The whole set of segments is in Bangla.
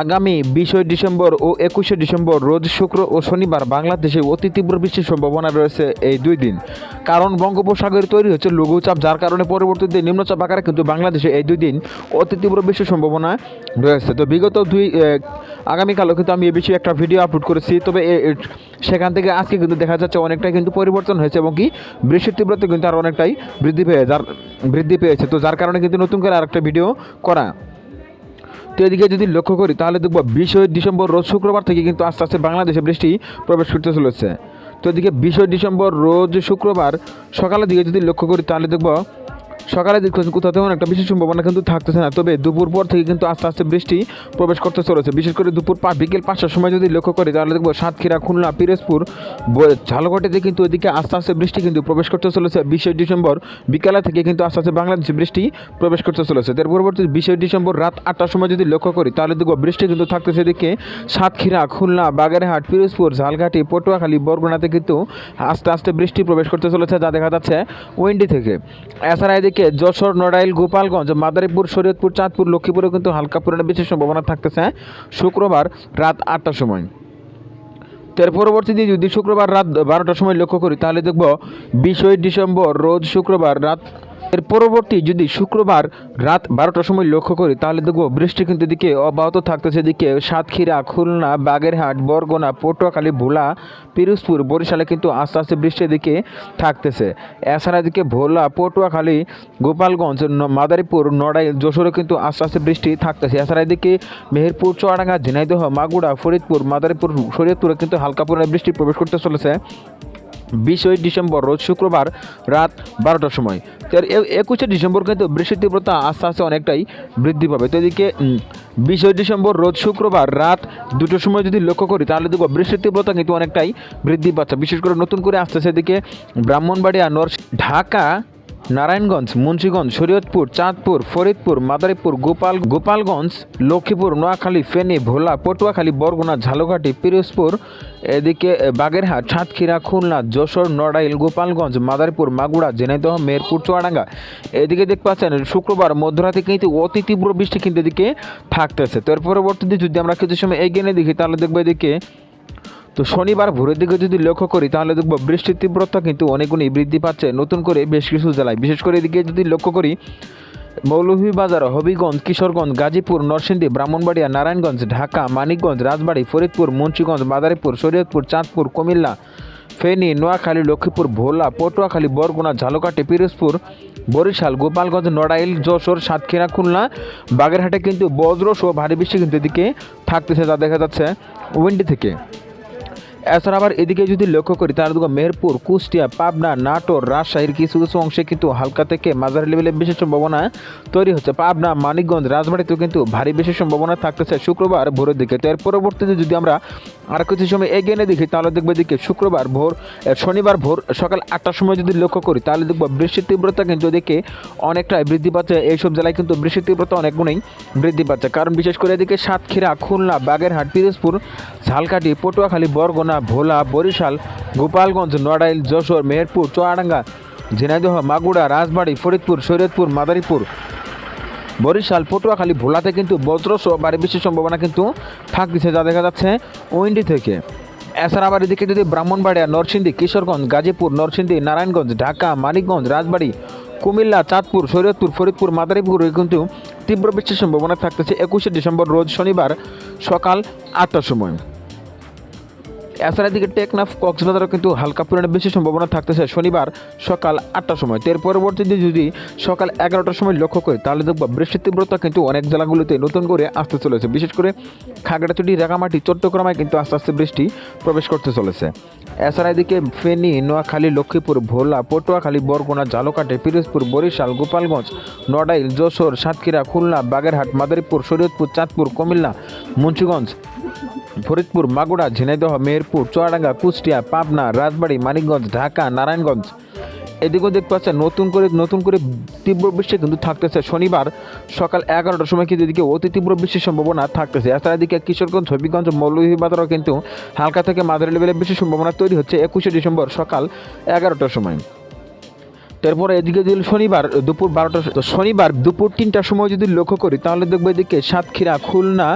আগামী বিশই ডিসেম্বর ও একুশে ডিসেম্বর, রোজ শুক্র ও শনিবার বাংলাদেশে অতি তীব্র বৃষ্টির সম্ভাবনা রয়েছে এই দুই দিন। কারণ বঙ্গোপসাগরে তৈরি হচ্ছে লঘুচাপ যার কারণে পরবর্তীতে নিম্নচাপ আকারে কিন্তু বাংলাদেশে এই দুই দিন অতি তীব্র বৃষ্টির সম্ভাবনা রয়েছে। তো বিগত দুই আগামীকালও কিন্তু আমি এ বিষয়ে একটা ভিডিও আপলোড করেছি। তবে সেখান থেকে আজকে কিন্তু দেখা যাচ্ছে অনেকটাই কিন্তু পরিবর্তন হয়েছে এবং কি বৃষ্টির তীব্রতা কিন্তু আর অনেকটাই বৃদ্ধি পেয়ে, যার, বৃদ্ধি পেয়েছে। তো যার কারণে কিন্তু নতুন করে আরেকটা ভিডিও করা তো এদিকে যদি লক্ষ্য করি, তাহলে দেখব বিশই ডিসেম্বর রোজ শুক্রবার থেকে কিন্তু আস্তে আস্তে বাংলাদেশে বৃষ্টি প্রবেশ করতে চলেছে। তো এদিকে বিশই ডিসেম্বর রোজ শুক্রবার সকালের দিকে যদি লক্ষ্য করি, তাহলে দেখব সকালে দিকে কোথাও তেমন একটা বিশেষ সম্ভাবনা কিন্তু থাকতেছে না। তবে দুপুর পর থেকে কিন্তু আস্তে আস্তে বৃষ্টি প্রবেশ করতে চলেছে। বিশেষ করে দুপুর পা বিকেল পাঁচটার সময় যদি লক্ষ্য করি, তাহলে দেখব সাতক্ষীরা, খুলনা, পিরোজপুর ঝালকাঠিতে কিন্তু এদিকে আস্তে আস্তে বৃষ্টি কিন্তু প্রবেশ করতে চলেছে। বিশে ডিসেম্বর বিকালে থেকে কিন্তু আস্তে আস্তে বাংলাদেশে বৃষ্টি প্রবেশ করতে চলেছে। এর পরবর্তী বিশে ডিসেম্বর রাত আটটার সময় যদি লক্ষ্য করি, তাহলে দেখব বৃষ্টি কিন্তু থাকতেছে এদিকে। সাতক্ষীরা, খুলনা, বাগেরহাট, পিরোজপুর ঝালঘাটি পটুয়াখালী, বরগুনাতে কিন্তু আস্তে আস্তে বৃষ্টি প্রবেশ করতে চলেছে। যা দেখা যাচ্ছে উইন্ডি থেকে। এছাড়া এদিকে যশোর, নড়াইল, গোপালগঞ্জ, মাদারীপুর, শরীয়তপুর, চাঁদপুর, লক্ষ্মীপুরে কিন্তু হালকা পরিমাণে বৃষ্টির সম্ভাবনা থাকতেছে শুক্রবার রাত আটটার সময়। তার পরবর্তীতে যদি শুক্রবার রাত বারোটার সময় লক্ষ্য করি, তাহলে দেখব বিশই ডিসেম্বর, রোজ শুক্রবার রাত এর পরবর্তী যদি শুক্রবার রাত বারোটার সময় লক্ষ্য করি, তাহলে দেখব বৃষ্টি কিন্তু এদিকে অব্যাহত থাকতেছে। এদিকে সাতক্ষীরা, খুলনা, বাগেরহাট, বরগুনা, পটুয়াখালী, ভোলা, পিরোজপুর, বরিশালে কিন্তু আস্তে আস্তে বৃষ্টি এদিকে থাকতেছে। এছাড়া এদিকে ভোলা, পটুয়াখালী, গোপালগঞ্জ মাদারীপুর, নড়াইল, যশোরে কিন্তু আস্তে আস্তে বৃষ্টি থাকতেছে। এছাড়া এদিকে মেহেরপুর, চুয়াডাঙ্গা, ঝিনাইদহ মাগুড়া ফরিদপুর, মাদারীপুর, শরীয়তপুরে কিন্তু হালকা পরিমাণে বৃষ্টি প্রবেশ করতে চলেছে। বিশই ডিসেম্বর, রোজ শুক্রবার রাত বারোটার সময়। তো একুশে ডিসেম্বর কিন্তু বৃষ্টির তীব্রতা আস্তে আস্তে অনেকটাই বৃদ্ধি পাবে। তো এদিকে বিশই ডিসেম্বর, রোজ শুক্রবার রাত দুটোর সময় যদি লক্ষ্য করি, তাহলে দেখব বৃষ্টির তীব্রতা কিন্তু অনেকটাই বৃদ্ধি পাচ্ছে। বিশেষ করে নতুন করে আসতেছে এদিকে ব্রাহ্মণবাড়িয়া নর ঢাকা নারায়ণগঞ্জ, মুন্সীগঞ্জ, শরীয়তপুর, চাঁদপুর, ফরিদপুর, মাদারীপুর, গোপাল, গোপালগঞ্জ, লক্ষ্মীপুর, নোয়াখালী, ফেনী, ভোলা, পটুয়াখালী, বরগুনা ঝালকাঠি পিরোজপুর, এদিকে বাগেরহাট, সাতক্ষীরা, খুলনা, যশোর, নড়াইল, গোপালগঞ্জ, মাদারীপুর মাগুড়া ঝিনাইদহ মেহেরপুর চুয়াডাঙ্গা। এদিকে দেখতে পাচ্ছেন, শুক্রবার মধ্যরাতে কিন্তু অতি তীব্র বৃষ্টি কিন্তু এদিকে থাকতেছে। তো এর পরবর্তীতে যদি আমরা কিছু সময় এগিয়ে দেখি, তাহলে দেখব এদিকে তো শনিবার ভোরের দিকে যদি লক্ষ্য করি, তাহলে দেখব বৃষ্টির তীব্রতা কিন্তু অনেকগুণই বৃদ্ধি পাচ্ছে। নতুন করে বেশ কিছু জেলায়। বিশেষ করে এদিকে যদি লক্ষ্য করি, মৌলভীবাজার, হবিগঞ্জ, কিশোরগঞ্জ, গাজীপুর, নরসিংদী, ব্রাহ্মণবাড়িয়া, নারায়ণগঞ্জ, ঢাকা, মানিকগঞ্জ, রাজবাড়ী, ফরিদপুর, মুন্সিগঞ্জ, মাদারীপুর, শরীয়তপুর, চাঁদপুর, কুমিল্লা, ফেনী, নোয়াখালী, লক্ষ্মীপুর, ভোলা, পটুয়াখালী, বরগুনা, ঝালকাঠি, পিরোজপুর, বরিশাল, গোপালগঞ্জ, নড়াইল, যশোর, সাতক্ষীরা, খুলনা, বাগেরহাটে কিন্তু বজ্র সহ ভারী বৃষ্টি কিন্তু এদিকে থাকতেছে, যা দেখা যাচ্ছে উইন্ডি থেকে। এছাড়া আবার এদিকে যদি লক্ষ্য করি তার দুগো মেহেরপুর, কুষ্টিয়া, পাবনা, নাটোর, রাজশাহীর কিছু কিছু অংশে কিন্তু হালকা থেকে মাঝারি লেভেলে বিশেষ সম্ভাবনা তৈরি হচ্ছে। পাবনা, মানিকগঞ্জ, রাজবাড়িতেও কিন্তু ভারী বিশেষ সম্ভাবনা থাকতেছে শুক্রবার ভোরের দিকে। তো এর পরবর্তীতে যদি আমরা আর কিছু সময় এগিয়ে নিয়ে দেখি, তাহলে দেখব এদিকে শুক্রবার ভোর শনিবার ভোর সকাল আটটার সময় যদি লক্ষ্য করি, তাহলে দেখব বৃষ্টির তীব্রতা কিন্তু এদিকে অনেকটাই বৃদ্ধি পাচ্ছে। এইসব জেলায় কিন্তু বৃষ্টির তীব্রতা অনেক গুণেই বৃদ্ধি পাচ্ছে। কারণ বিশেষ করে এদিকে সাতক্ষীরা, খুলনা, বাগেরহাট, পিরোজপুর, ঝালকাঠি, পটুয়াখালী, বরগুনা, ভোলা, বরিশাল, গোপালগঞ্জ, নড়াইল, যশোর, মেহেরপুর, চুয়াডাঙ্গা, ঝিনাইদহ মাগুড়া রাজবাড়ি, ফরিদপুর শরীয়তপুর মাদারীপুর বরিশাল, পটুয়াখালী, ভোলাতে কিন্তু বজ্রসহ ভারী বৃষ্টির সম্ভাবনা কিন্তু থাকতেছে যা দেখা যাচ্ছে উইন্ডি থেকে। এছাড়া আবার এদিকে যদি ব্রাহ্মণবাড়িয়া, নরসিংদী, কিশোরগঞ্জ, গাজীপুর, নরসিংদী, নারায়ণগঞ্জ, ঢাকা, মানিকগঞ্জ, রাজবাড়ী, কুমিল্লা, চাঁদপুর, শরীয়তপুর, ফরিদপুর, মাদারীপুরে কিন্তু তীব্র বৃষ্টির সম্ভাবনা থাকতেছে একুশে ডিসেম্বর, রোজ শনিবার সকাল আটটার সময়। এছাড়া দিকে টেকনাফ, কক্সবাজারও কিন্তু হালকা পরিমাণে বেশি সম্ভাবনা থাকতেছে শনিবার সকাল আটটার সময়। এর পরবর্তীতে যদি সকাল এগারোটার সময় লক্ষ্য করি, তাহলে দেখব বৃষ্টির তীব্রতা কিন্তু অনেক জেলাগুলোতে নতুন করে আসতে চলেছে। বিশেষ করে খাগড়াছড়ি রাঙামাটি চট্টগ্রামে কিন্তু আস্তে আস্তে বৃষ্টি প্রবেশ করতে চলেছে। এছাড়া এদিকে ফেনী, নোয়াখালী, লক্ষ্মীপুর, ভোলা, পটুয়াখালী, বরগুনা, ঝালকাঠি, পিরোজপুর, বরিশাল, গোপালগঞ্জ, নড়াইল, যশোর, সাতক্ষীরা, খুলনা, বাগেরহাট, মাদারীপুর, শরীয়তপুর, চাঁদপুর, কুমিল্লা, মুন্সিগঞ্জ ফরিদপুর মাগুড়া ঝিনাইদহ, মেহেরপুর, চুয়াডাঙ্গা, কুষ্টিয়া, পাবনা, রাজবাড়ি, মানিকগঞ্জ, ঢাকা, নারায়ণগঞ্জ। এদিকেও দেখতে পাচ্ছেন নতুন করে নতুন করে তীব্র বৃষ্টি কিন্তু থাকতেছে। শনিবার সকাল এগারোটার সময় কিন্তু এদিকে অতি তীব্র বৃষ্টির সম্ভাবনা থাকতেছে। এছাড়া এদিকে কিশোরগঞ্জ, হবিগঞ্জ, মৌলভীবাজারও কিন্তু হালকা থেকে মাঝারি লেভেলের বৃষ্টির সম্ভাবনা তৈরি হচ্ছে একুশে ডিসেম্বর সকাল এগারোটার সময়। তারপরে এদিকে যদি শনিবার দুপুর বারোটা শনিবার দুপুর তিনটার সময় যদি লক্ষ্য করি, তাহলে দেখব এদিকে সাতক্ষীরা, খুলনা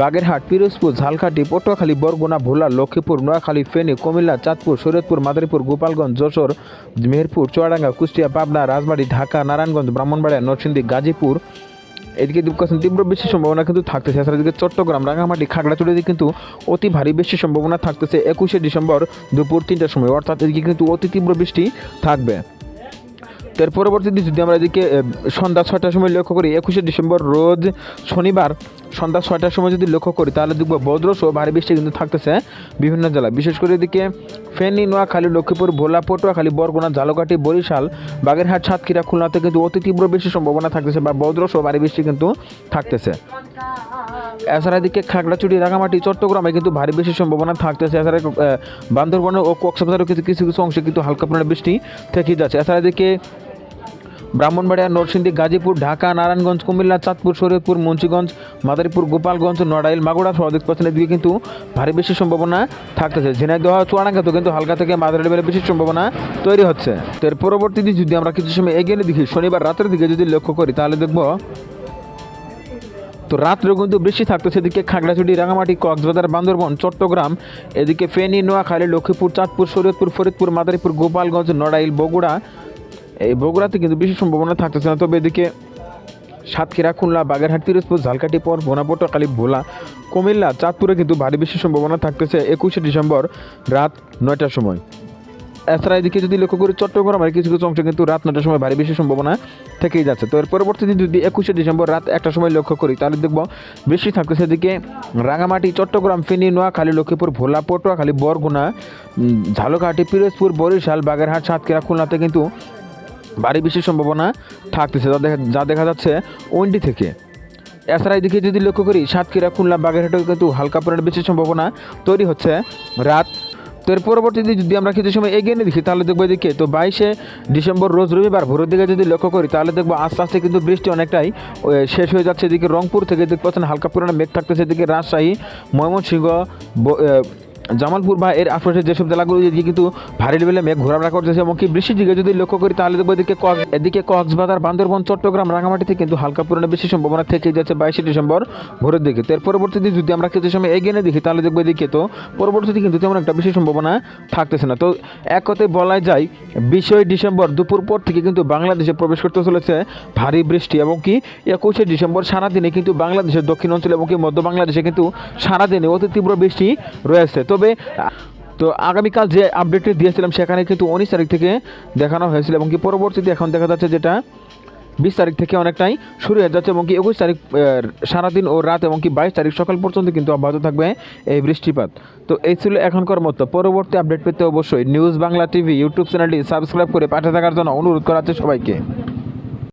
বাগেরহাট, পিরোজপুর, ঝালকাঠি, পটুয়াখালী, বরগুনা, ভোলা, লক্ষ্মীপুর, নোয়াখালী, ফেনী, কুমিল্লা, চাঁদপুর, শরীয়তপুর, মাদারীপুর, গোপালগঞ্জ, যশোর মেহেরপুর চুয়াডাঙ্গা, কুষ্টিয়া, পাবনা, রাজবাড়ী, ঢাকা, নারায়ণগঞ্জ, ব্রাহ্মণবাড়িয়া, নরসিংদী, গাজীপুর। এদিকে দুপকাশন তীব্র বৃষ্টির সম্ভাবনা কিন্তু থাকতেছে। এছাড়া এদিকে চট্টগ্রাম রাঙামাটি খাগড়াছড়িতে কিন্তু অতি ভারী বৃষ্টির সম্ভাবনা থাকতেছে। একুশে ডিসেম্বর দুপুর তিনটার সময়। অর্থাৎ এদিকে কিন্তু অতি তীব্র বৃষ্টি থাকবে। এর পরবর্তীতে যদি আমরা এদিকে সন্ধ্যা ছয়টার সময় লক্ষ্য করি, একুশে ডিসেম্বর রোজ শনিবার সন্ধ্যা ছয়টার সময় যদি লক্ষ্য করি, তাহলে দেখব বজ্রসহ ভারী বৃষ্টি কিন্তু থাকতেছে বিভিন্ন জেলায় বিশেষ করে এদিকে ফেনী, নোয়াখালী, লক্ষ্মীপুর ভোলা পটুয়াখালী বরগুনা ঝালকাঠি বরিশাল, বাগেরহাট, সাতক্ষীরা, খুলনাতে কিন্তু অতি তীব্র বৃষ্টির সম্ভাবনা থাকতেছে বা বজ্রসহ ভারী বৃষ্টি কিন্তু থাকতেছে। এছাড়া এদিকে খাগড়াছড়ি রাঙামাটি চট্টগ্রামে কিন্তু ভারী বৃষ্টির সম্ভাবনা থাকতেছে। এছাড়া বান্দরবনে ও কক্সবাজারও কিছু কিছু কিছু অংশে কিন্তু হালকা পরিমাণে বৃষ্টি থেকে যাচ্ছে। এছাড়া এদিকে ব্রাহ্মণবাড়িয়া, নরসিংদী, গাজীপুর, ঢাকা, নারায়ণগঞ্জ, কুমিল্লা, চাঁদপুর, শরীয়তপুর, মুন্সিগঞ্জ, মাদারীপুর, গোপালগঞ্জ, নড়াইল মাগুড়া সহ অধিক পছন্দের দিকে কিন্তু ভারী বেশি সম্ভাবনা থাকতেছে। ঝিনাইদহ, চুয়াডাঙ্গাতেও কিন্তু হালকা থেকে মাদার লেভেলের বেশি সম্ভাবনা তৈরি হচ্ছে। তো এর পরবর্তীতে যদি আমরা কিছু সময় এগিয়ে দেখি, শনিবার রাতের দিকে যদি লক্ষ্য করি, তাহলে দেখব, তো রাত্রেও কিন্তু বৃষ্টি থাকতেছে। এদিকে খাগড়াছড়ি রাঙামাটি কক্সবাজার, বান্দরবন, চট্টগ্রাম, এদিকে ফেনী, নোয়াখালী, লক্ষ্মীপুর, চাঁদপুর, শরীয়তপুর, ফরিদপুর, মাদারীপুর, গোপালগঞ্জ, নড়াইল, বগুড়া এই বগুড়াতে কিন্তু বেশি সম্ভাবনা থাকতেছে না। তবে এদিকে সাতক্ষীরা, খুলনা, বাগেরহাট পিরোজপুর ঝালকাটি পর বোনাপট্টাখালী ভোলা, কুমিল্লা, চাঁদপুরে কিন্তু ভারী বেশি সম্ভাবনা থাকতেছে একুশে ডিসেম্বর রাত নয়টার সময়। এছাড়া এদিকে যদি লক্ষ্য করি চট্টগ্রামের কিছু কিছু অংশে কিন্তু রাত নটার সময় ভারী বেশি সম্ভাবনা থেকেই যাচ্ছে। তো এর পরবর্তীতে যদি একুশে ডিসেম্বর রাত একটার সময় লক্ষ্য করি, তাহলে দেখব বেশি থাকতেছে এদিকে রাঙামাটি, চট্টগ্রাম, ফেনী, নোয়াখালী, লক্ষ্মীপুর, ভোলা, পটুয়াখালী, বরগুনা ঝালকাঠি, পিরোজপুর, বরিশাল, বাগেরহাট, সাতক্ষীরা, খুলনাতে কিন্তু ভারী বৃষ্টির সম্ভাবনা থাকতেছে। যা দেখা যা দেখা যাচ্ছে ওয়েন্ডি থেকে। এছাড়া এদিকে যদি লক্ষ্য করি, সাতক্ষীরা, খুলনা, বাগেরহাটেও কিন্তু হালকা পরিমাণে বৃষ্টির সম্ভাবনা তৈরি হচ্ছে রাত। তো এর পরবর্তীতে যদি আমরা কিছু সময় এগিয়ে নিয়ে দেখি, তাহলে দেখব এদিকে, তো বাইশে ডিসেম্বর রোজ রবিবার ভোরের দিকে যদি লক্ষ্য করি, তাহলে দেখব আস্তে আস্তে কিন্তু বৃষ্টি অনেকটাই শেষ হয়ে যাচ্ছে। এদিকে রংপুর থেকে দেখতে পাচ্ছেন হালকা পরিমাণে মেঘ থাকতেছে। এদিকে রাজশাহী, ময়মনসিংহ জামালপুর বা এর আশপাশের যেসব জেলাগুলো এদিকে কিন্তু ভারী লেভেলে মেঘ ঘোরাফেরা করতেছে এবং কি বৃষ্টির দিকে যদি লক্ষ্য করি, তাহলে দেখব এদিকে এদিকে কক্সবাজার, বান্দরবন, চট্টগ্রাম রাঙামাটিতে কিন্তু হালকা পরিমাণে বেশি সম্ভাবনা থেকে যাচ্ছে বাইশে ডিসেম্বর ভোরের দিকে। তো এর পরবর্তীতে যদি আমরা কিছু সময় এগিয়ে দেখি, তাহলে দেখব এদিকে তো পরবর্তীতে কিন্তু তেমন একটা বেশি সম্ভাবনা থাকতেছে না। তো এক কথায় বলা যায় বিশই ডিসেম্বর দুপুর পর থেকে কিন্তু বাংলাদেশে প্রবেশ করতে চলেছে ভারী বৃষ্টি এবং কি একুশে ডিসেম্বর সারাদিনে কিন্তু বাংলাদেশের দক্ষিণ অঞ্চল এবং কি মধ্য বাংলাদেশে কিন্তু সারাদিনে অতি তীব্র বৃষ্টি রয়েছে। তবে, তো আগামীকাল যে আপডেটটি দিয়েছিলাম সেখানে কিন্তু উনিশ তারিখ থেকে দেখানো হয়েছিল এবং কি পরবর্তীতে এখন দেখা যাচ্ছে যেটা বিশ তারিখ থেকে অনেকটাই শুরু হয়ে যাচ্ছে এবং কি একুশ তারিখ সারাদিন ও রাত এবং কি বাইশ তারিখ সকাল পর্যন্ত কিন্তু অব্যাহত থাকবে এই বৃষ্টিপাত। তো এই ছিল এখনকার মতো পরবর্তী আপডেট পেতে অবশ্যই নিউজ বাংলা টিভি ইউটিউব চ্যানেলটি সাবস্ক্রাইব করে পাঠিয়ে থাকার জন্য অনুরোধ করা হচ্ছে সবাইকে।